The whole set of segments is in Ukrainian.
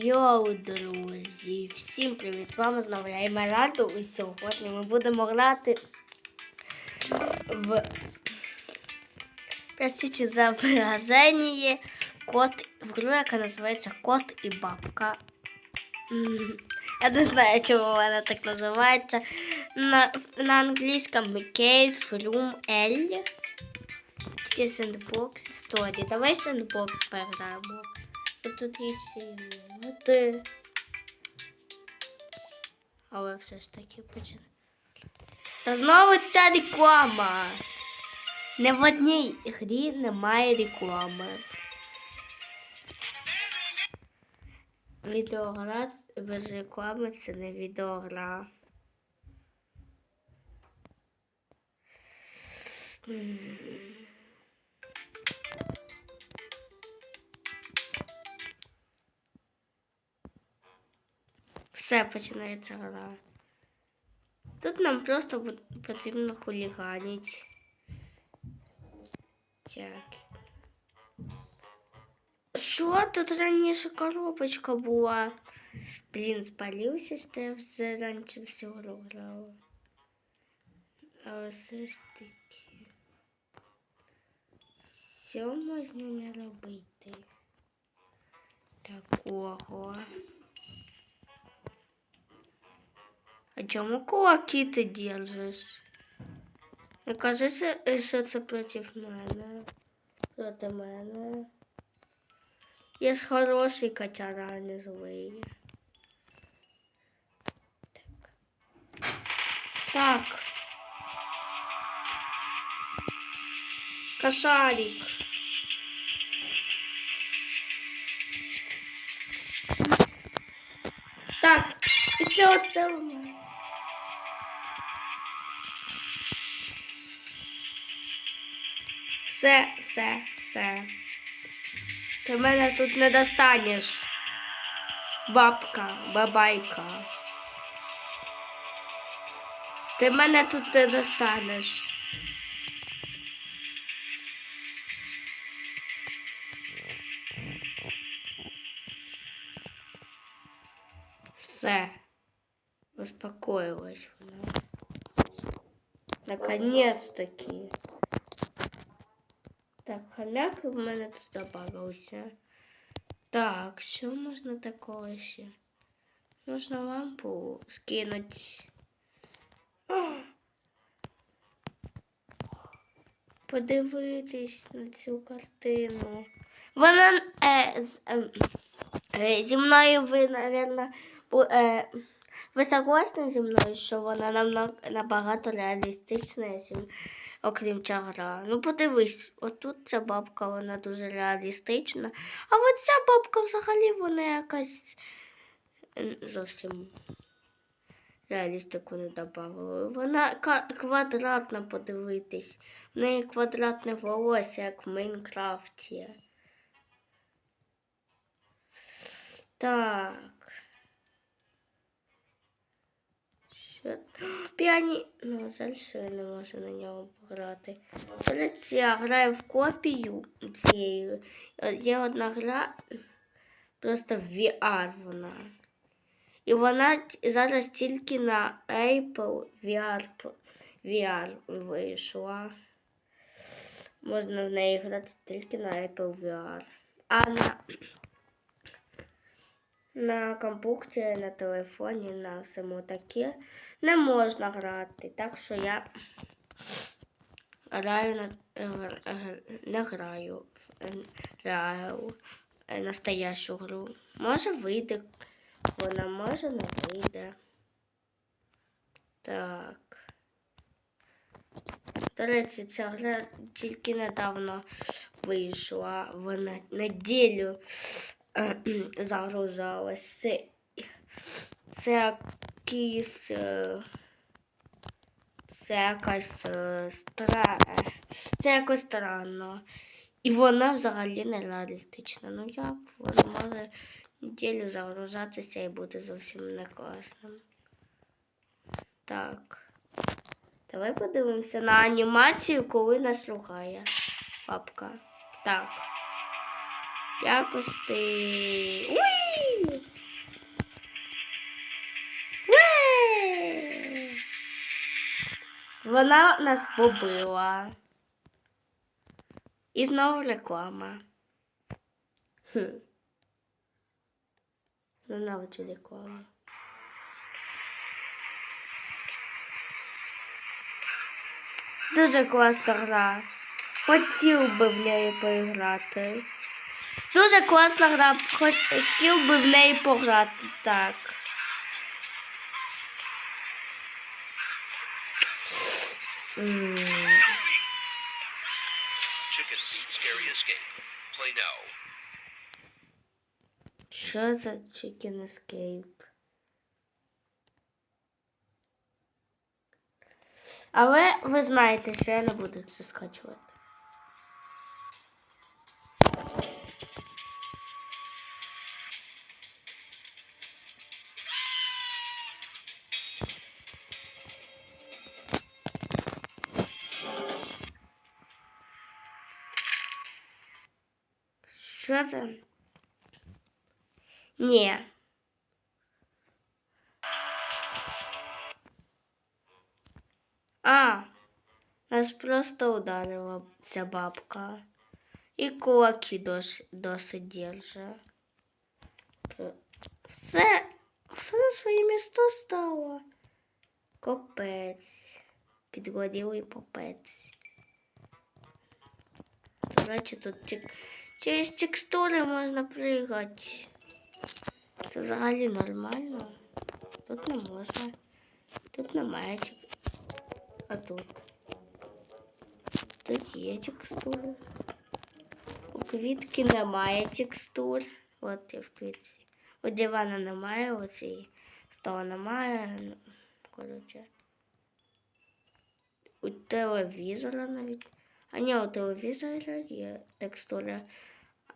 Йоу, друзі! Всім привіт! З вами знову я Емераду, і сьогодні ми будемо грати в Простите за выражение кот в гру, яка називається Кот і бабка. Я не знаю, чому вона так називається. На, на англійському Case Room L. Є сендбокс історії. Давай сендбокс пограємо. Тут є сім'ї. Але все ж таки почне. Та знову ця реклама. Не в одній грі немає реклами. Відеогра без реклами це не відеогра. М. Все починається гра. Тут нам просто потрібно хуліганити. Так. Що тут раніше коробочка була? Блін, спалився, що я все раніше всю гру грала. А все ж таки. Все можна не робити. Такого. А чому кулаки ти держиш? Не кажеться, що це проти мене. Проти мене. Я ж хороший котяра, а не злий. Так. Так. Кошарик. Так, все це у мене. Все, все, все. Ти мене тут не достанеш. Бабка, бабайка. Ти мене тут не достанеш. Все. Успокоилась вона. Наконец-таки. Так, хомяк в мене тут добавився. Так, що можна такого ще? Можна лампу скинути. Подивитись на цю картину. Вона е, з, е, е, зі мною ви, напевно, е, ви согласні зі мною, що вона намна- набагато реалістична, окрім ця гра. Ну подивись, отут ця бабка, вона дуже реалістична, а от ця бабка взагалі вона якась зовсім реалістику не додавала. Вона квадратна подивитись. В неї квадратне волосся, як в Майнкрафті. Так. Що? Піані... Ну, жаль, що я не можу на ньому пограти. Зараз я граю в копію цієї. Є одна гра, просто в VR вона. І вона зараз тільки на Apple VR, VR вийшла. Можна в неї грати тільки на Apple VR. А на, на комп'ютері, на телефоні, на всьому таке не можна грати. Так що я граю на не граю в е, настоящу гру. Може вийде, вона може не вийде. Так. До речі, ця гра тільки недавно вийшла. Вона неділю е, загружалась. Це, це якийсь. е, Це якась е, стра... Це якось странно. І вона взагалі не реалістична. Ну як вона може неділю загружатися і бути зовсім не класним. Так. Давай подивимося на анімацію, коли нас ругає папка. Так. Якості. Уй! Уй! Вона нас побила. І знову реклама. Хм. Ну, Ненавиджу реклама. Дуже класна гра. Хотів би в неї поіграти. Дуже класна гра. Хотів би в неї пограти так. Що за Chicken Escape? Але ви знаєте, що я не буду це скачувати. Що за? Ні. А, нас просто ударила ця бабка. І кулаки дос, досить держа. Все, все на своє місто стало. Копець. Підгорілий попець. До речі, тут тек- Через текстури можна пригати. Це взагалі нормально. Тут не можна. Тут немає тек... А тут. Тут є текстури. У квітки немає текстур. От і в квітці. У дивана немає, цієї стола немає. Ну, Коротше. У телевізора навіть. А ні, у телевізора є текстура.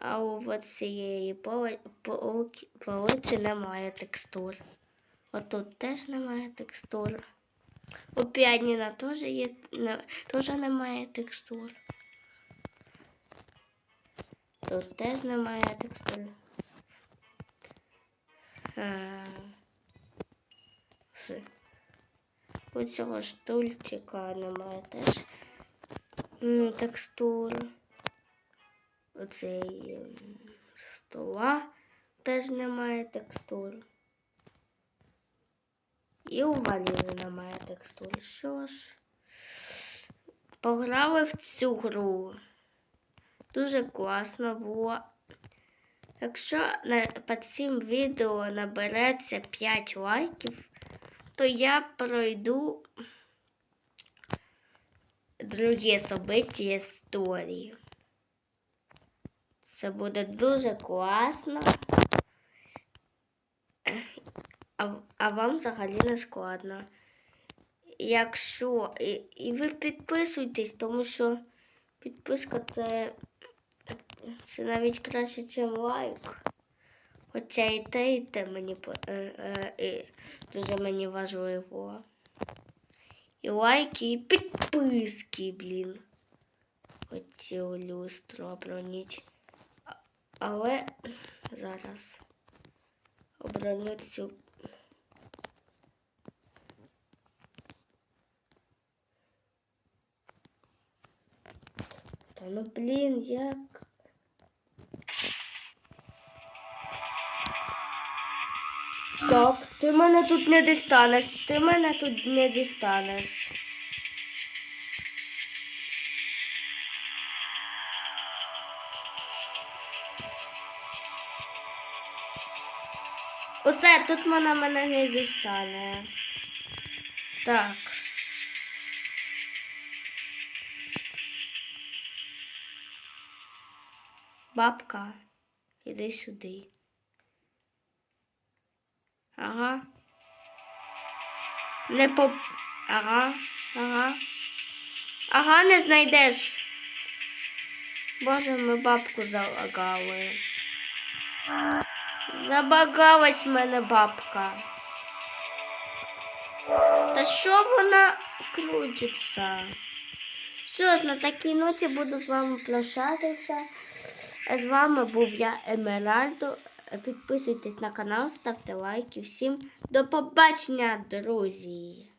А у цієї полиці немає текстур. Отут теж немає текстур. У піаніно теж є теж немає текстур. Тут теж немає текстур. Все. У цього стульчика немає теж м, текстур. Оцей стола теж немає текстур. І у валізи немає текстур. Що ж? Пограли в цю гру. Дуже класно було. Якщо під цим відео набереться 5 лайків, то я пройду другі собиті історії. Це буде дуже класно. А, а вам взагалі не складно. Якщо і, і ви підписуйтесь, тому що підписка це, це навіть краще, ніж лайк. Хоча і те, і те мені е, е, і дуже мені важливо. І лайки, і підписки, блін. Хотів люстру обронити. А- Але зараз оброню цю. Та ну блін, як? Так, ти мене тут не дістанеш, ти мене тут не дістанеш. Усе, тут вона мене не дістане. Так. Бабка, іди сюди. Ага. Не по. Ага, ага. Ага, не знайдеш. Боже, ми бабку залагали. Забагалась в мене бабка. Та що вона крутиться? Ж, на такій ноті буду з вами прощатися. З вами був я, Емеральдо. Підписуйтесь на канал, ставте лайки. Всім до побачення, друзі!